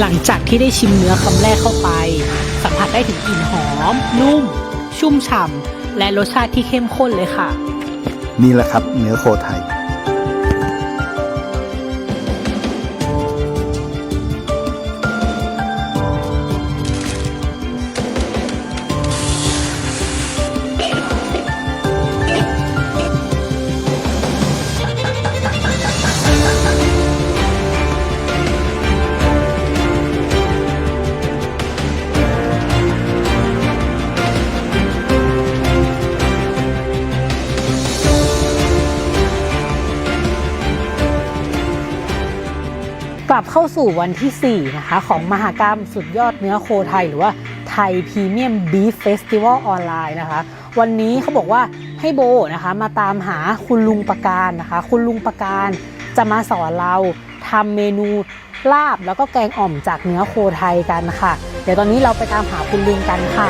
หลังจากที่ได้ชิมเนื้อคำแรกเข้าไป สัมผัสได้ถึงกลิ่นหอม นุ่ม ชุ่มฉ่ำและรสชาติที่เข้มข้นเลยค่ะ นี่แหละครับเนื้อโคไทย ลับเข้าสู่วันที่ 4 นะคะ ของมหากรรมสุดยอดเนื้อโคไทย หรือว่าไทยพรีเมียมบีฟเฟสติวัลออนไลน์นะคะ วันนี้เขาบอกว่าให้โบนะคะ มาตามหาคุณลุงประการนะคะ คุณลุงประการจะมาสอนเราทำเมนูลาบแล้วก็แกงอ่อมจากเนื้อโคไทยกันค่ะ เดี๋ยวตอนนี้เราไปตามหาคุณลุงกันค่ะ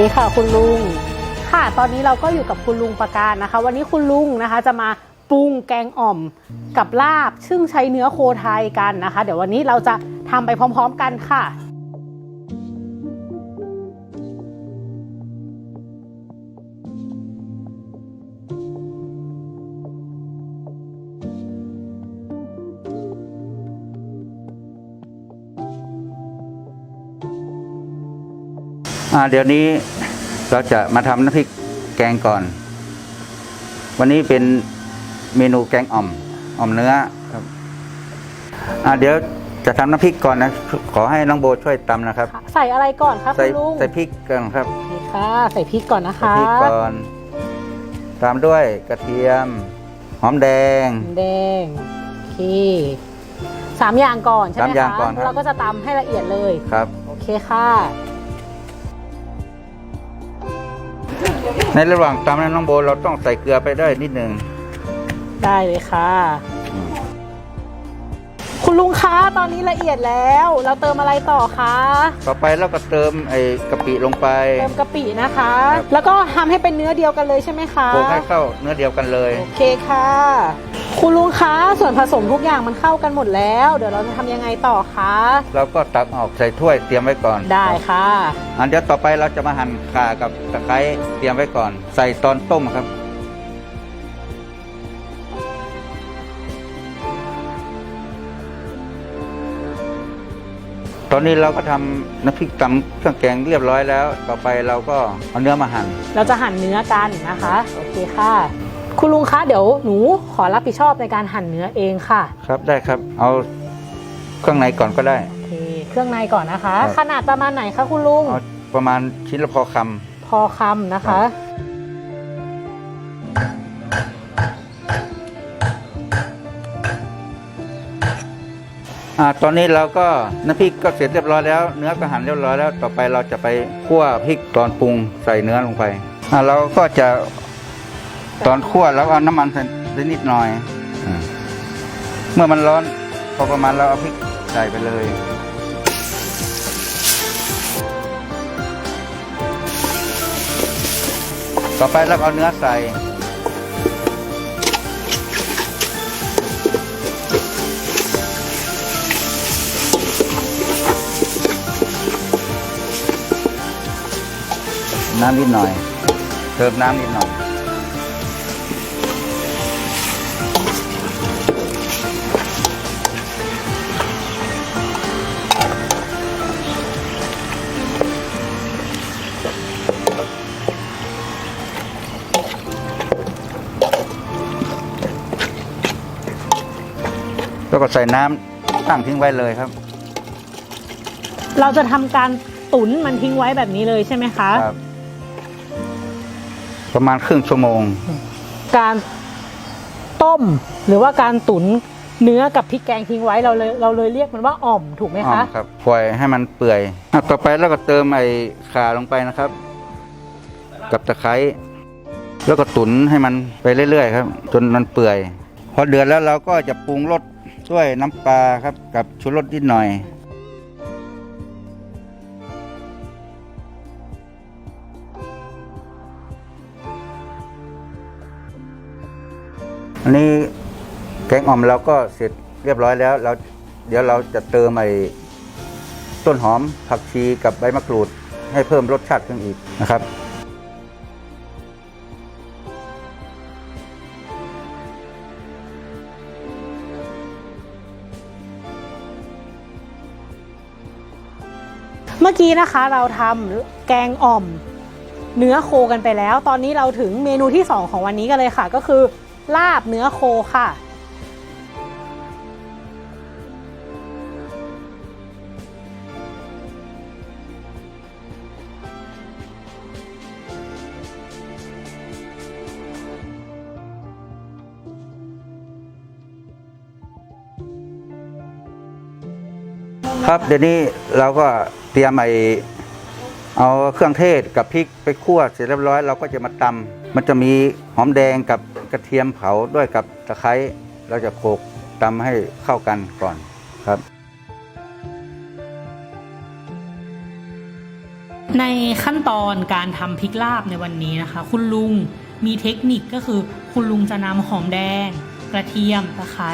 ดีค่ะคุณลุง ค่ะ ตอนนี้เราก็อยู่กับคุณลุงประการนะคะ วันนี้คุณลุงนะคะจะมาปรุงแกงอ่อมกับลาบ ซึ่งใช้เนื้อโคไทยกันนะคะ เดี๋ยววันนี้เราจะทำไปพร้อม ๆ กันค่ะ อ่าเดี๋ยวนี้เราจะมาทำน้ำพริกแกงก่อน วันนี้เป็นเมนูแกงอ่อมอ่อมเนื้อครับอ่าเดี๋ยวจะทำน้ำพริกก่อนนะ ขอให้น้องโบช่วยตำนะครับ ใส่อะไรก่อนคะคุใส่ณลุงใส่พริกก่อนครับนี่ค่ะ ใส่พริกก่อนนะใส่คะพริกก่อน ตามด้วยกระเทียม หอมแดง แดงโอเคสามอย่างก่อนใช่ไหมสามอย่างคะก่อนครับ เราก็จะตำให้ละเอียดเลย ครับ โอเคค่ะ ในระหว่างตำนั้นน้องโบเราต้องใส่เกลือไปด้วยนิดหนึ่ง ได้เลยค่ะ คุณลุงคะตอนนี้ละเอียดแล้ว เราเติมอะไรต่อคะต่อไปเราก็เติมไอ้กะปิลงไป เติมกะปินะคะ ครับ แล้วก็ทำให้เป็นเนื้อเดียวกันเลยใช่ไหมคะโขลกให้เข้าเนื้อเดียวกันเลย โอเคค่ะ คุณลุงคะส่วนผสมทุกอย่างมันเข้ากันหมดแล้ว เดี๋ยวเราจะทำยังไงต่อคะเราก็ตักออกใส่ถ้วยเตรียมไว้ก่อนได้ค่ะ อันเดี๋ยวต่อไปเราจะมาหั่นข่ากับตะไคร้เตรียมไว้ก่อน ใส่ตอนต้มครับ ตอนนี้เราก็ทำน้ำพริกตำเครื่องแกงเรียบร้อยแล้ว ต่อไปเราก็เอาเนื้อมาหั่น เราจะหั่นเนื้อกันนะคะ โอเคค่ะ คุณลุงคะเดี๋ยวหนูขอรับผิดชอบในการหั่นเนื้อเองค่ะ ครับได้ครับ เอาเครื่องในก่อนก็ได้โอเคเครื่องในก่อนนะคะครับขนาดประมาณไหนคะคุณลุงเอาประมาณชิ้นละพอคำพอคำนะคะ อ่าตอนนี้เราก็น้ำพริกก็เสร็จเรียบร้อยแล้ว เนื้อก็หั่นเรียบร้อยแล้ว ต่อไปเราจะไปคั่วพริกตอนปรุงใส่เนื้อลงไปอ่าเราก็จะตอนคั่วแล้วเอาน้ำมันใส่นิดหน่อยอาเมื่อมันร้อนพอประมาณเราเอาพริกใส่ไปเลยต่อไปเราเอาเนื้อใส่ น้ำนิดหน่อยเติมน้ำนิดหน่อย แล้วก็ใส่น้ำตั้งทิ้งไว้เลยครับ เราจะทำการตุ๋นมันทิ้งไว้แบบนี้เลยใช่ไหมคะ ครับ ประมาณครึ่งชั่วโมง การต้มหรือว่าการตุ๋นเนื้อกับพริกแกงทิ้งไว้เราเลยเราเลยเรียกมันว่าอ่อมถูกไหมอ่อคะมครับปล่อยให้มันเปื่อยอะต่อไปแล้วก็เติมไอ้ข่าลงไปนะครับ กับตะไคร้แล้วก็ตุ๋นให้มันไปเรื่อยๆครับ จนมันเปื่อย พอเดือดแล้วเราก็จะปรุงรสด้วยน้ำปลาครับกับชูรสนิดหน่อย อันนี้แกงอ่อมเราก็เสร็จเรียบร้อยแล้วเราเดี๋ยวเราจะเติมไอ้ต้นหอมผักชีกับใบมะกรูด ให้เพิ่มรสชาติขึ้นอีกนะครับเมื่อกี้นะคะเราทำแกงอ่อม เนื้อโคกันไปแล้ว ตอนนี้เราถึงเมนูที่ 2 ของวันนี้กันเลยค่ะ ก็คือ ลาบเนื้อโคค่ะ ครับเดี๋ยวนี้เราก็เตรียมไอเอาเครื่องเทศกับพริกไปคั่วเสร็จเรียบร้อยเราก็จะมาตำมันจะมีหอมแดงกับ กระเทียมเผาด้วยกับตะไคร้เราจะโขลกตำให้เข้ากันก่อนครับในขั้นตอนการทำพริกลาบในวันนี้นะคะ คุณลุงมีเทคนิคก็คือคุณลุงจะนำหอมแดง กระเทียมตะไคร้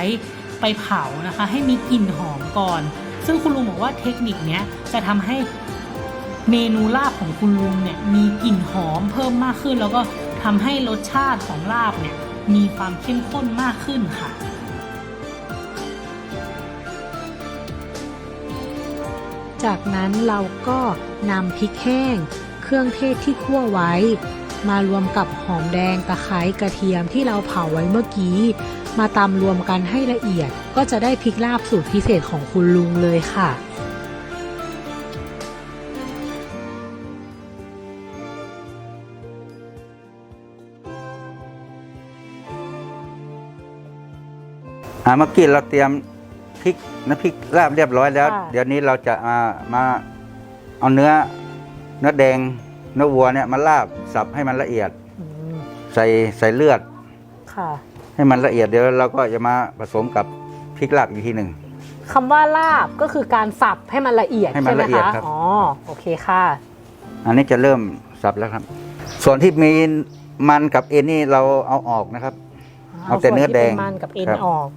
ไปเผานะคะ ให้มีกลิ่นหอมก่อน ซึ่งคุณลุงบอกว่าเทคนิคเนี้ยจะทำให้เมนูลาบของคุณลุงเนี่ยมีกลิ่นหอมเพิ่มมากขึ้นแล้วก็ ทำให้รสชาติของลาบเนี่ยมีความเข้มข้นมากขึ้นค่ะ จากนั้นเราก็นำพริกแห้ง เครื่องเทศที่คั่วไว้ มารวมกับหอมแดงตะไคร้กระเทียมที่เราเผาไว้เมื่อกี้ มาตำรวมกันให้ละเอียดก็จะได้พริกลาบสูตรพิเศษของคุณลุงเลยค่ะ อ่าเมื่อกี้เราเตรียมพริกน้ำพริกลาบเรียบร้อยแล้ว ค่ะ เดี๋ยวนี้เราจะมามาเอาเนื้อเนื้อแดงเนื้อวัวเนี่ยมาลาบสับให้มันละเอียด อืมใส่ใส่เลือด ค่ะให้มันละเอียดเดี๋ยวเราก็จะมาผสมกับพริกลาบอีกทีหนึ่ง คำว่าลาบก็คือการสับให้มันละเอียดให้มันใช่ไหมละเอียดคะครับ อ๋อโอเคค่ะ อันนี้จะเริ่มสับแล้วครับ ส่วนที่มีมันกับเอ็นนี่เราเอาออกนะครับ เอาแต่เนื้อแดงส่วที่ป็มันกับเอ็นครับ ออก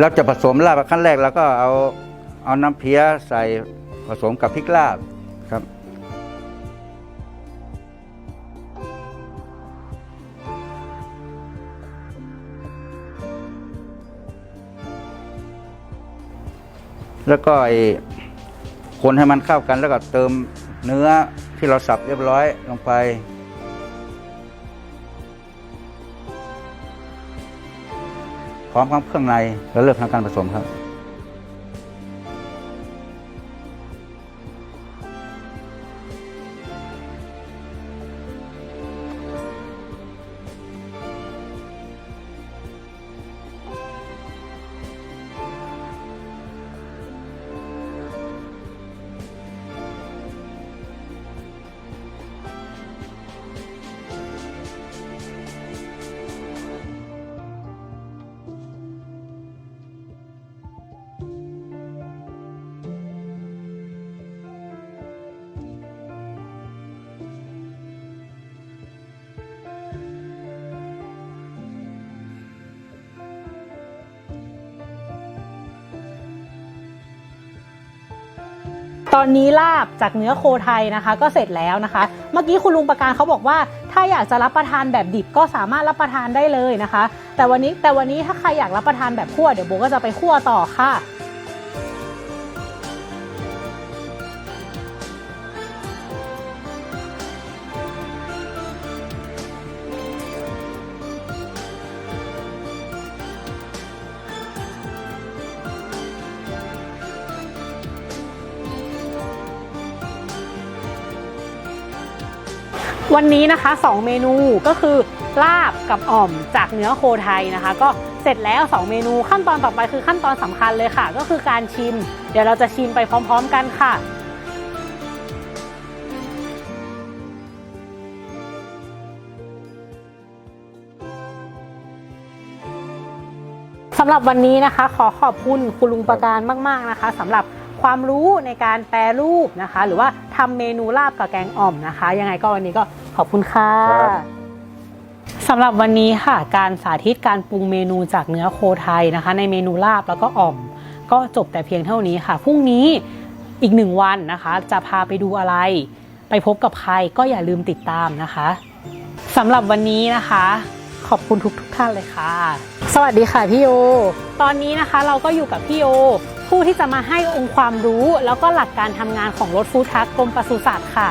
เราจะผสมลาบขั้นแรกเราก็เอาเอาน้ำเพี้ยใส่ผสมกับพริกลาบครับ แล้วก็ไอ้คนให้มันเข้ากันแล้วก็เติมเนื้อที่เราสับเรียบร้อยลงไป พร้อมกับเครื่องในและเริ่มทางการผสมครับ ตอนนี้ลาบจากเนื้อโคไทยนะคะ ก็เสร็จแล้วนะคะ เมื่อกี้คุณลุงประการเขาบอกว่า ถ้าอยากจะรับประทานแบบดิบก็สามารถรับประทานได้เลยนะคะ แต่วันนี้แต่วันนี้ถ้าใครอยากรับประทานแบบคั่วเดี๋ยวโบก็จะไปคั่วต่อค่ะ วันนี้นะคะ 2 เมนูก็คือลาบกับอ่อมจากเนื้อโคไทยนะคะ ก็เสร็จแล้ว 2 เมนูขั้นตอนต่อไปคือขั้นตอนสำคัญเลยค่ะ ก็คือการชิม เดี๋ยวเราจะชิมไปพร้อม ๆ กันค่ะสำหรับวันนี้นะคะ ขอขอบคุณคุณลุงประการมาก ๆนะคะสำหรับ ความรู้ในการแปรรูปนะคะ หรือว่าทำเมนูลาบกับแกงอ่อมนะคะ ยังไงก็วันนี้ก็ขอบคุณค่ะครับสำหรับวันนี้ค่ะ การสาธิตการปรุงเมนูจากเนื้อโคไทยนะคะ ในเมนูลาบแล้วก็อ่อม ก็จบแต่เพียงเท่านี้ค่ะพรุ่งนี้อีกหนึ่งวันนะคะ จะพาไปดูอะไร ไปพบกับใครก็อย่าลืมติดตามนะคะสำหรับวันนี้นะคะ ขอบคุณทุกทุกๆท่านเลยค่ะ สวัสดีค่ะพี่โย ตอนนี้นะคะเราก็อยู่กับพี่โย ผู้ที่จะมาให้องค์ความรู้ แล้วก็หลักการทำงานของรถฟู้ดทัคกรมปศุสัตว์ค่ะ